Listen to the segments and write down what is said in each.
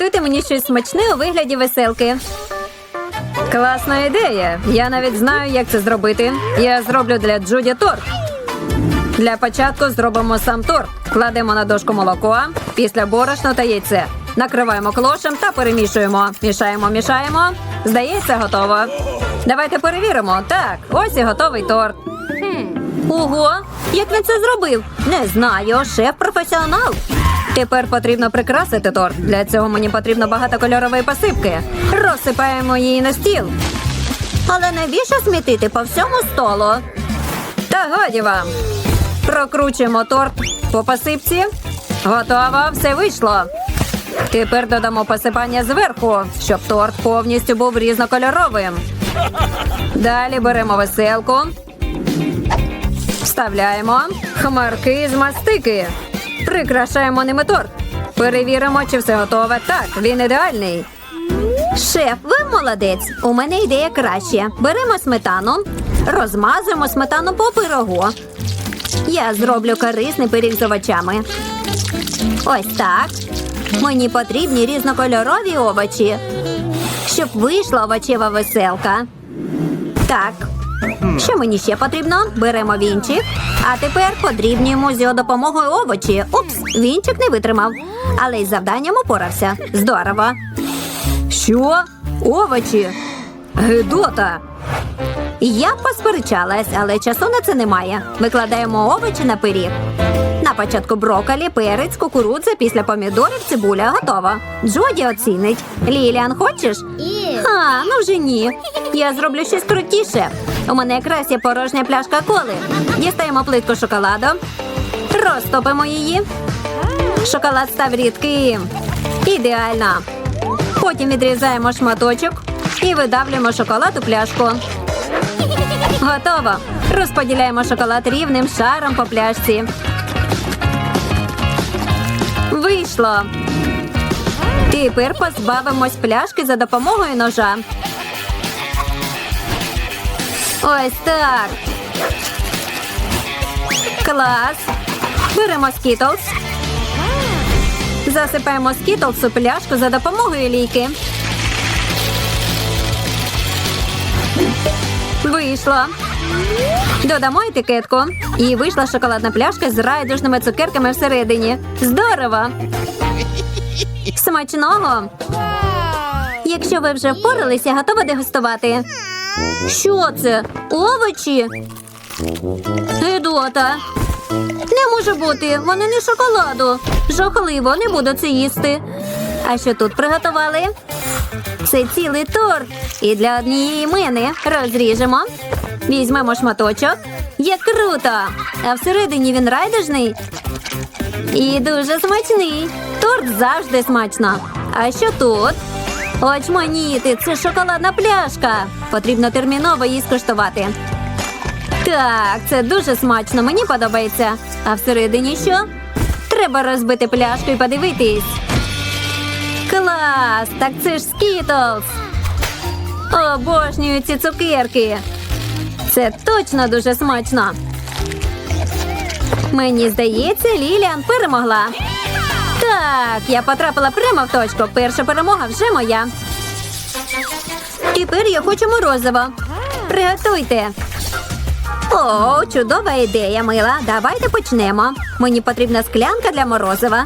Приготуйте мені щось смачне у вигляді веселки. Класна ідея. Я навіть знаю, як це зробити. Я зроблю для Джуді торт. Для початку зробимо сам торт. Кладемо на дошку молоко, після борошно та яйце. Накриваємо клошем та перемішуємо. Мішаємо, мішаємо. Здається, готово. Давайте перевіримо. Так, ось і готовий торт. Ого, як він це зробив? Не знаю, шеф професіонал. Тепер потрібно прикрасити торт. Для цього мені потрібно багатокольорової посипки. Розсипаємо її на стіл. Але навіщо смітити по всьому столу? Та годі вам. Прокручуємо торт по посипці. Готово, все вийшло. Тепер додамо посипання зверху, щоб торт повністю був різнокольоровим. Далі беремо веселку. Вставляємо хмарки з мастики. Прикрашаємо ними торт. Перевіримо, чи все готове. Так, він ідеальний. Шеф, ви молодець. У мене ідея краще. Беремо сметану, розмазуємо сметану по пирогу. Я зроблю корисний пиріг з овочами. Ось так. Мені потрібні різнокольорові овочі, щоб вийшла овочева веселка. Так. Що мені ще потрібно? Беремо вінчик. А тепер подрібнюємо з його допомогою овочі. Упс, вінчик не витримав. Але із завданням упорався. Здорово. Що? Овочі? Гедота. Я посперечалась, але часу на це немає. Викладаємо овочі на пиріг. На початку брокколі, перець, кукурудза, після помідорів, цибуля. Готово. Джоді оцінить. Ліліан, хочеш? А, ну вже ні. Я зроблю щось крутіше. У мене якраз є порожня пляшка коли. Дістаємо плитку шоколаду, розтопимо її. Шоколад став рідким. Ідеально. Потім відрізаємо шматочок і видавлюємо шоколад у пляшку. Готово. Розподіляємо шоколад рівним шаром по пляшці. Вийшло. Тепер позбавимось пляшки за допомогою ножа. Ось так. Клас. Беремо скітлс. Засипаємо скітлс у пляшку за допомогою лійки. Вийшло. Додамо етикетку. І вийшла шоколадна пляшка з райдужними цукерками всередині. Здорово! Смачного! Якщо ви вже впоралися, готова дегустувати. Що це? Овочі? Гедота. Не може бути, вони не шоколаду. Жахливо, не буду це їсти. А що тут приготували? Це цілий торт. І для однієї мене розріжемо. Візьмемо шматочок. Як круто! А всередині він райдужний. І дуже смачний. Торт завжди смачно. А що тут? Очманіти, це шоколадна пляшка. Потрібно терміново її скуштувати. Так, це дуже смачно, мені подобається. А всередині що? Треба розбити пляшку і подивитись. Клас! Так це ж скітлс. Обожнюю ці цукерки. Це точно дуже смачно. Мені здається, Ліліан перемогла. Так, я потрапила прямо в точку. Перша перемога вже моя. Тепер я хочу морозиво. Приготуйте. О, чудова ідея, мила. Давайте почнемо. Мені потрібна склянка для морозива.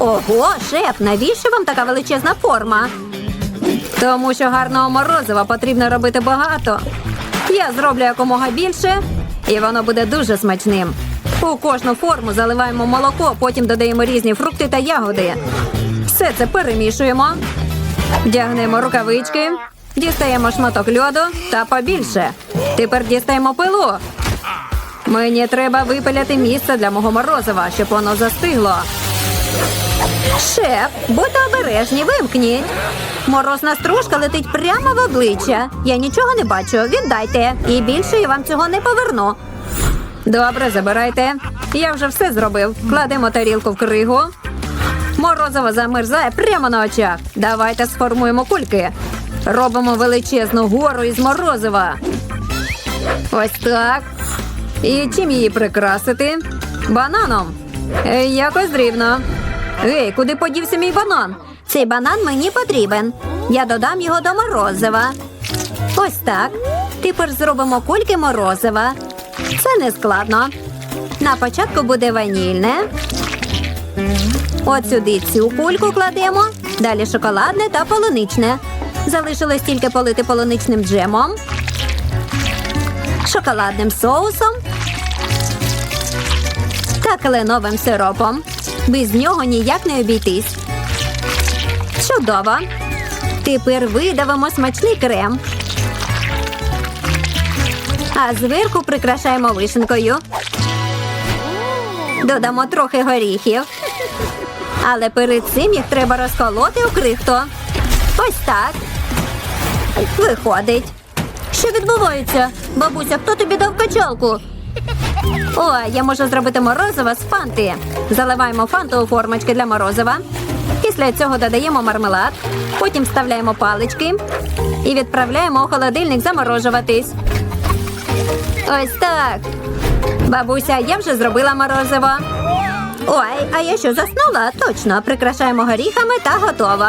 Ого, шеф, навіщо вам така величезна форма? Тому що гарного морозива потрібно робити багато. Я зроблю якомога більше, і воно буде дуже смачним. У кожну форму заливаємо молоко, потім додаємо різні фрукти та ягоди. Все це перемішуємо. Вдягнемо рукавички, дістаємо шматок льоду та побільше. Тепер дістаємо пилу. Мені треба випиляти місце для мого морозива, щоб воно застигло. Шеф, будьте обережні, вимкніть. Морозна стружка летить прямо в обличчя. Я нічого не бачу. Віддайте. І більше я вам цього не поверну. Добре, забирайте. Я вже все зробив. Кладемо тарілку в кригу. Морозиво замерзає прямо на очах. Давайте сформуємо кульки. Робимо величезну гору із морозива. Ось так. І чим її прикрасити? Бананом. Е, Якось дрібно. Гей, куди подівся мій банан? Цей банан мені потрібен. Я додам його до морозива. Ось так. Тепер зробимо кульки морозива. Це не складно. На початку буде ванільне. От сюди цю кульку кладемо. Далі шоколадне та полуничне. Залишилось тільки полити полуничним джемом, шоколадним соусом та кленовим сиропом. Без нього ніяк не обійтись. Чудово. Тепер видавимо смачний крем. А зверху прикрашаємо вишенкою. Додамо трохи горіхів. Але перед цим їх треба розколоти у крихту. Ось так. Виходить. Що відбувається? Бабуся, хто тобі дав качалку? О, я можу зробити морозиво з фанти. Заливаємо фанту у формочки для морозива. Після цього додаємо мармелад, потім вставляємо палички і відправляємо у холодильник заморожуватись. Ось так. Бабуся, я вже зробила морозиво. Ой, а я що заснула? Точно, прикрашаємо горіхами та готово.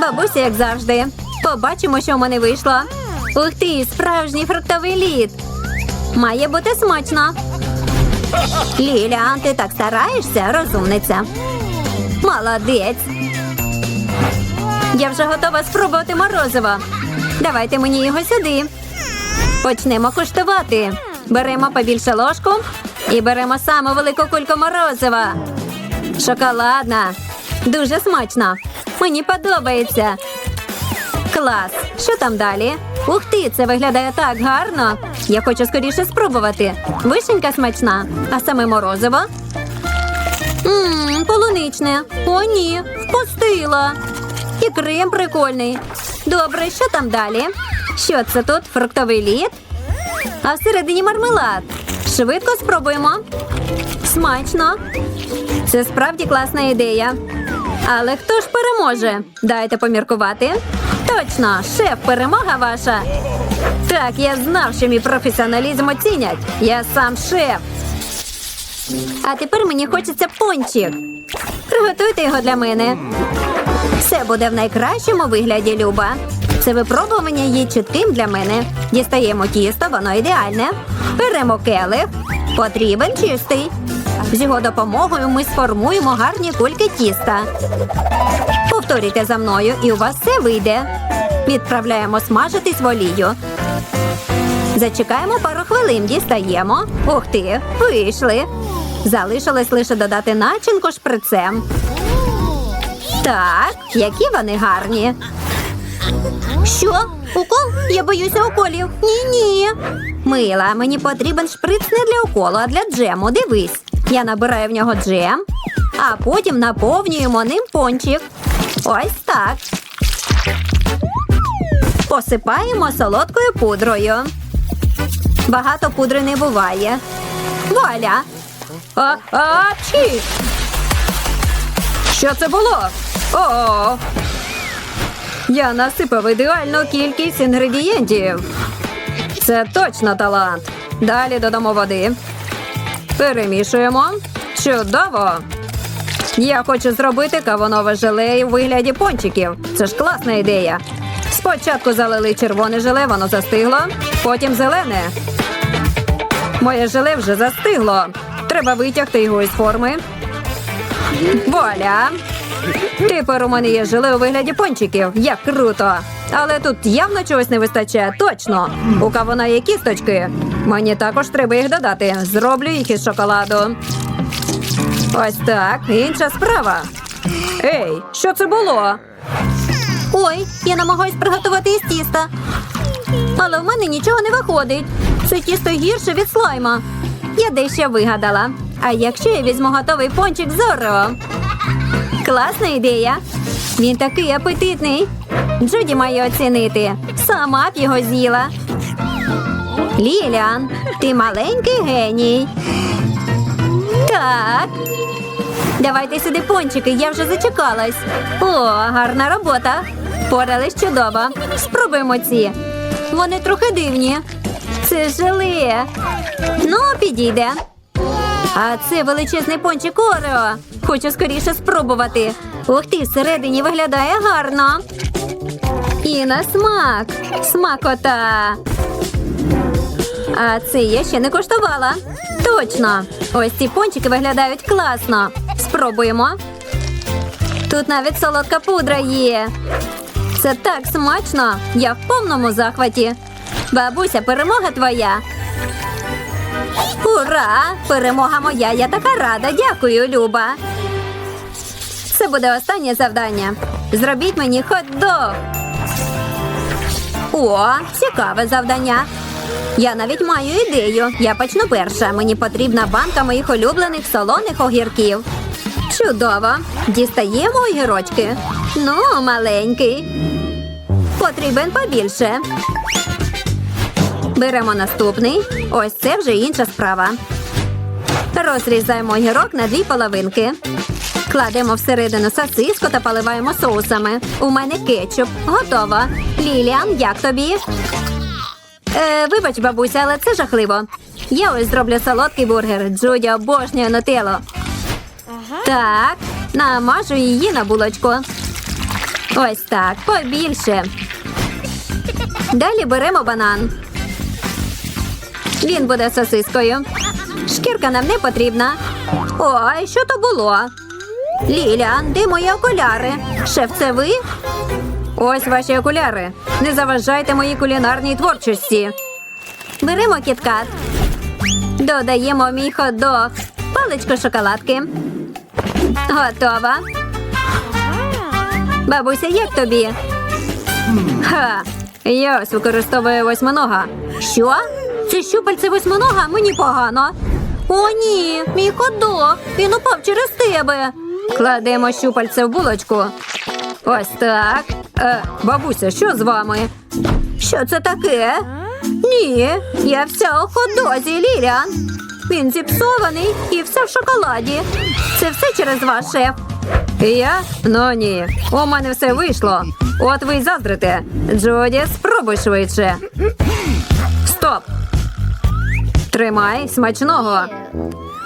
Бабуся, як завжди. Побачимо, що в мене вийшло. Ух ти, справжній фруктовий лід. Має бути смачно. Ліля, ти так стараєшся, розумниця. Молодець. Я вже готова спробувати морозиво. Давайте мені його сюди. Почнемо куштувати. Беремо побільше ложку і беремо саму велику кульку морозива. Шоколадна. Дуже смачно. Мені подобається. Клас. Що там далі? Ух ти, це виглядає так гарно. Я хочу скоріше спробувати. Вишенька смачна, а саме морозиво. Ммм, полуничне. О, ні, впустила. І крем прикольний. Добре, що там далі? Що це тут? Фруктовий лід? А всередині мармелад. Швидко спробуємо. Смачно. Це справді класна ідея. Але хто ж переможе? Дайте поміркувати. Точно, шеф, перемога ваша. Так, я знав, що мій професіоналізм оцінять. Я сам шеф. А тепер мені хочеться пончик. Приготуйте його для мене. Все буде в найкращому вигляді, Люба. Це випробування є чітким для мене. Дістаємо тісто, воно ідеальне. Беремо келих. Потрібен чистий. З його допомогою ми сформуємо гарні кульки тіста. Повторюйте за мною, і у вас все вийде. Відправляємо смажитись в олію. Зачекаємо пару хвилин, дістаємо. Ух ти, вийшли. Залишилось лише додати начинку шприцем. Так, які вони гарні. Що? Укол? Я боюся уколів. Ні-ні. Мила, мені потрібен шприц не для уколу, а для джему. Дивись. Я набираю в нього джем, а потім наповнюємо ним пончик. Ось так. Посипаємо солодкою пудрою. Багато пудри не буває. Вуаля! А, апчі! Що це було? О! Я насипав ідеальну кількість інгредієнтів. Це точно талант. Далі додамо води. Перемішуємо. Чудово! Я хочу зробити кавунове желе у вигляді пончиків. Це ж класна ідея. Спочатку залили червоне желе, воно застигло, потім зелене. Моє желе вже застигло. Треба витягти його із форми. Вуаля! Тепер у мене є желе у вигляді пончиків. Як круто! Але тут явно чогось не вистачає. Точно. У кавуна є кісточки. Мені також треба їх додати. Зроблю їх із шоколаду. Ось так. Інша справа. Ей, що це було? Ой, я намагаюсь приготувати із тіста. Але в мене нічого не виходить. Це тісто гірше від слайма. Я дещо вигадала. А якщо я візьму готовий пончик з Класна ідея. Він такий апетитний. Джуді має оцінити. Сама б його з'їла. Ліліан, ти маленький геній. Так. Давайте сюди пончики, я вже зачекалась. О, гарна робота. Порались чудово. Спробуємо ці. Вони трохи дивні. Це желе. Ну, підійде. А це величезний пончик Орео. Хочу скоріше спробувати. Ух ти, всередині виглядає гарно. І на смак. Смакота. А це я ще не коштувала. Точно. Ось ці пончики виглядають класно. Спробуємо. Тут навіть солодка пудра є. Це так смачно. Я в повному захваті. Бабуся, перемога твоя. Ура! Перемога моя! Я така рада. Дякую, Люба. Це буде останнє завдання. Зробіть мені хот-дог. О, цікаве завдання. Я навіть маю ідею. Я почну перша. Мені потрібна банка моїх улюблених солоних огірків. Чудово. Дістаємо огірочки. Ну, маленький. Потрібен побільше. Беремо наступний. Ось це вже інша справа. Розрізаємо огірок на дві половинки. Кладемо всередину сосиску та поливаємо соусами. У мене кетчуп. Готово. Ліліан, як тобі? Е, вибач, бабуся, але це жахливо. Я ось зроблю солодкий бургер. Джуді обожнює нутеллу. Так, намажу її на булочку. Ось так, побільше. Далі беремо банан. Він буде сосискою. Шкірка нам не потрібна. Ой, що то було? Лілян, де мої окуляри? Шеф, це ви? Ось ваші окуляри. Не заважайте моїй кулінарній творчості. Беремо кіткат. Додаємо мій хот-дог. Паличку шоколадки. Готова. Бабуся, як тобі? Ха, я ось використовую восьминога. Що? Це щупальце восьминога? Мені погано. О, ні, мій ходок. Він упав через тебе. Кладемо щупальце в булочку. Ось так. Е, бабуся, що з вами? Що це таке? Ні, я вся у ходозі, Ліліан. Він зіпсований і все в шоколаді. Це все через вас, шеф. Я? Ну ні. У мене все вийшло. От ви й заздрите. Джоді, спробуй швидше. Стоп. Тримай смачного.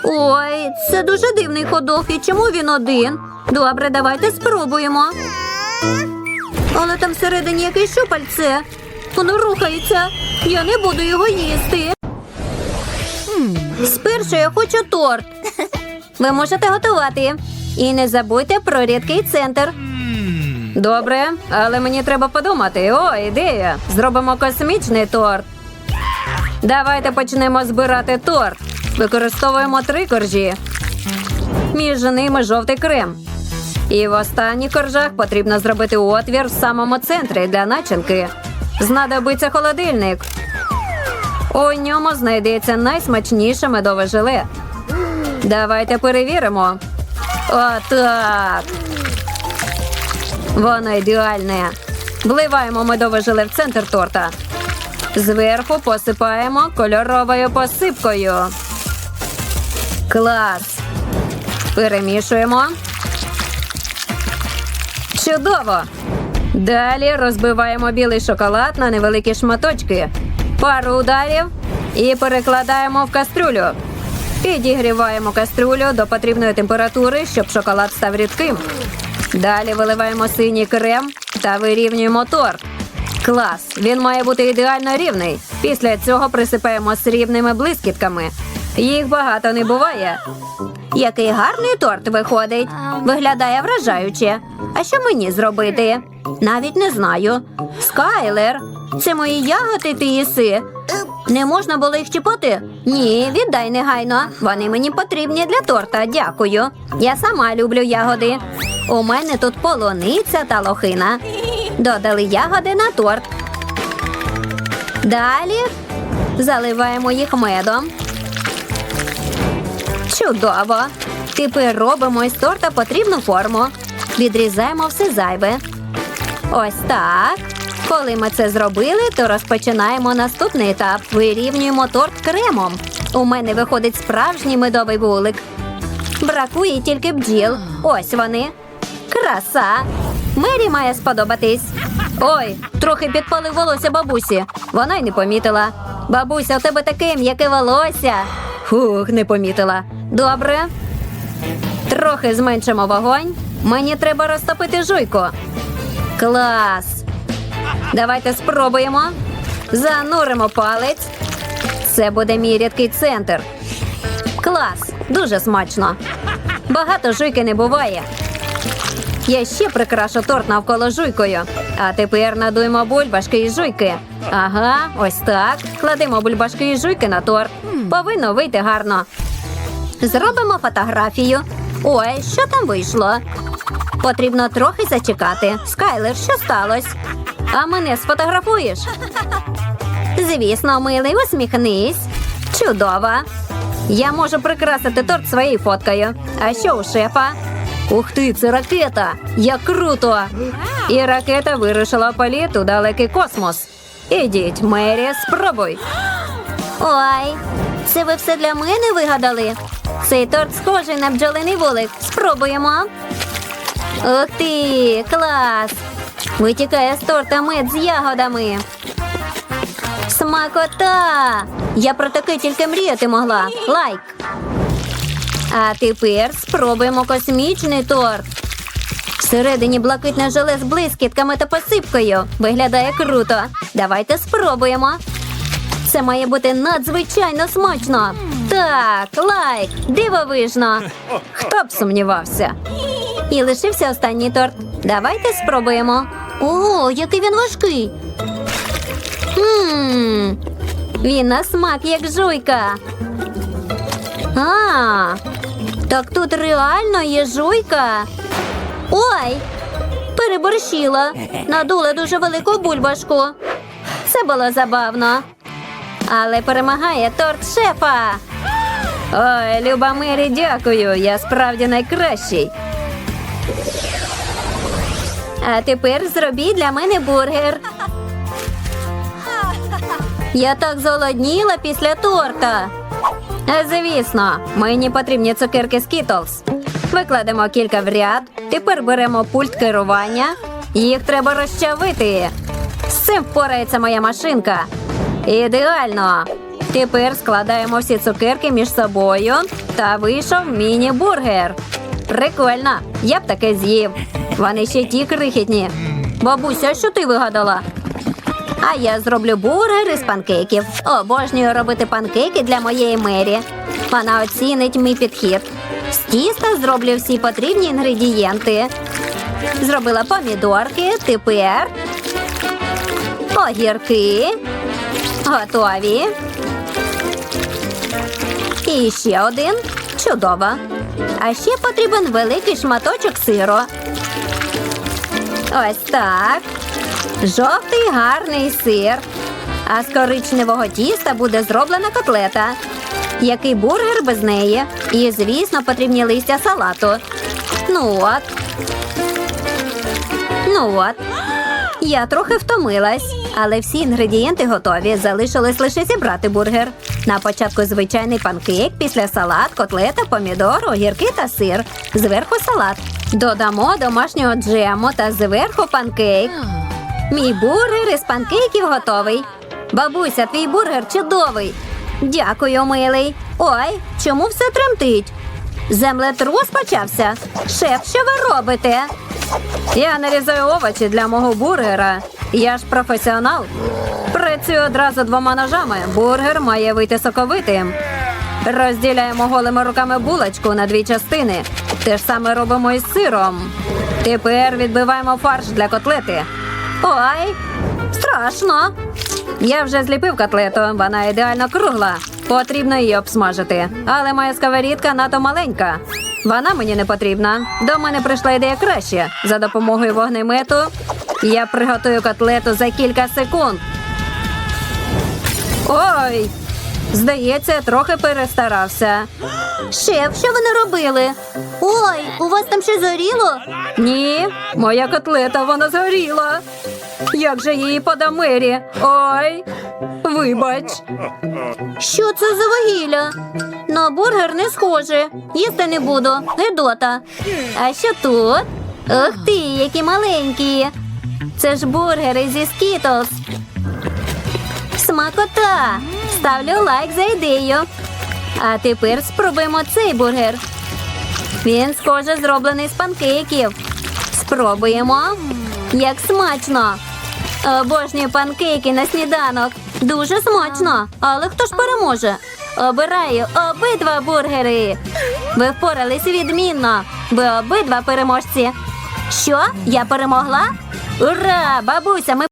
Ой, це дуже дивний ходок. І чому він один? Добре, давайте спробуємо. Але там всередині якесь щупальце. Воно рухається. Я не буду його їсти. Спершу я хочу торт. Ви можете готувати. І не забудьте про рідкий центр. Добре, але мені треба подумати. О, ідея. Зробимо космічний торт. Давайте почнемо збирати торт. Використовуємо три коржі. Між ними жовтий крем. І в останніх коржах потрібно зробити отвір в самому центрі для начинки. Знадобиться холодильник. У ньому знайдеться найсмачніше медове желе. Давайте перевіримо. Отак. Воно ідеальне. Вливаємо медове желе в центр торта. Зверху посипаємо кольоровою посипкою. Клас. Перемішуємо. Чудово! Далі розбиваємо білий шоколад на невеликі шматочки. Пару ударів і перекладаємо в кастрюлю. Підігріваємо кастрюлю до потрібної температури, щоб шоколад став рідким. Далі виливаємо синій крем та вирівнюємо торт. Клас! Він має бути ідеально рівний. Після цього присипаємо срібними блискітками. Їх багато не буває. Який гарний торт виходить. Виглядає вражаюче. А що мені зробити? Навіть не знаю. Скайлер, це мої ягоди ти їси. Не можна було їх чіпати? Ні, віддай негайно. Вони мені потрібні для торта. Дякую. Я сама люблю ягоди. У мене тут полуниця та лохина. Додали ягоди на торт. Далі заливаємо їх медом. Чудово! Тепер робимо із торта потрібну форму. Відрізаємо все зайве. Ось так. Коли ми це зробили, то розпочинаємо наступний етап. Вирівнюємо торт кремом. У мене виходить справжній медовий вулик. Бракує тільки бджіл. Ось вони. Краса. Мері має сподобатись. Ой, трохи підпалив волосся бабусі. Вона й не помітила. Бабуся, у тебе таке м'яке волосся. Фух, не помітила. Добре. Трохи зменшимо вогонь. Мені треба розтопити жуйку. Клас. Давайте спробуємо. Зануримо палець. Це буде мій рідкий центр. Клас, дуже смачно. Багато жуйки не буває. Я ще прикрашу торт навколо жуйкою. А тепер надуємо бульбашки і жуйки. Ага, ось так. Кладемо бульбашки і жуйки на торт. Повинно вийти гарно. Зробимо фотографію. Ой, що там вийшло? Потрібно трохи зачекати. Скайлер, що сталося? А мене сфотографуєш? Звісно, милий, усміхнись. Чудово. Я можу прикрасити торт своєю фоткою. А що у шефа? Ух ти, це ракета! Як круто! І ракета вирушила в політ у далекий космос. Ідіть, Мері, спробуй. Ой, це ви все для мене вигадали? Цей торт схожий на бджолиний вулик. Спробуємо. Ух ти, клас! Витікає з торта мед з ягодами. Смакота! Я про таке тільки мріяти могла. Лайк. А тепер спробуємо космічний торт. Всередині блакитне желе з блискітками та посипкою. Виглядає круто. Давайте спробуємо. Це має бути надзвичайно смачно. Так, лайк, дивовижно. Хто б сумнівався? І лишився останній торт. Давайте спробуємо. О, який він важкий. Ммм, він на смак як жуйка. А, так тут реально є жуйка. Ой, переборщила. Надула дуже велику бульбашку. Це було забавно. Але перемагає торт шефа. Ой, Люба Мері, дякую. Я справді найкращий. А тепер зробіть для мене бургер. Я так зголодніла після торта. Звісно, мені потрібні цукерки Skittles. Викладемо кілька в ряд. Тепер беремо пульт керування. Їх треба розчавити. З цим впорається моя машинка. Ідеально. Тепер складаємо всі цукерки між собою та вийшов міні-бургер. Прикольно, я б таке з'їв. Вони ще ті крихітні. Бабуся, що ти вигадала? А я зроблю бургер із панкейків. Обожнюю робити панкейки для моєї мері. Вона оцінить мій підхід. З тіста зроблю всі потрібні інгредієнти. Зробила помідорки, тепер огірки. Готові. І ще один. Чудово. А ще потрібен великий шматочок сиру. Ось так. Жовтий гарний сир. А з коричневого тіста буде зроблена котлета. Який бургер без неї? І, звісно, потрібні листя салату. Ну от. Ну от. Я трохи втомилась, але всі інгредієнти готові. Залишилось лише зібрати бургер. На початку звичайний панкейк, після салат, котлета, помідор, огірки та сир. Зверху салат. Додамо домашнього джему та зверху панкейк. Мій бургер із панкейків готовий. Бабуся, твій бургер чудовий. Дякую, милий. Ой, чому все тремтить? Землетрус почався. Шеф, що ви робите? Я нарізаю овочі для мого бургера. Я ж професіонал. Працюю одразу двома ножами. Бургер має вийти соковитим. Розділяємо голими руками булочку на дві частини. Те ж саме робимо із сиром. Тепер відбиваємо фарш для котлети. Ой, страшно. Я вже зліпив котлету, вона ідеально кругла. Потрібно її обсмажити. Але моя сковорідка надто маленька. Вона мені не потрібна. До мене прийшла ідея краще. За допомогою вогнемету я приготую котлету за кілька секунд. Ой! Здається, трохи перестарався. Шеф, що ви наробили? Ой, у вас там щось горіло? Ні, моя котлета вона згоріла. Як же її подам Мері? Ой, вибач. Що це за вугілля? На бургер не схоже. Їсти не буду. Гедота. А що тут? Ух ти, які маленькі. Це ж бургери зі Skittles. Смакота! Ставлю лайк за ідею. А тепер спробуємо цей бургер. Він, схоже, зроблений з панкейків. Спробуємо. Як смачно. Обожнюю панкейки на сніданок. Дуже смачно. Але хто ж переможе? Обираю обидва бургери. Ви впорались відмінно. Ви обидва переможці. Що? Я перемогла? Ура! Бабуся, ми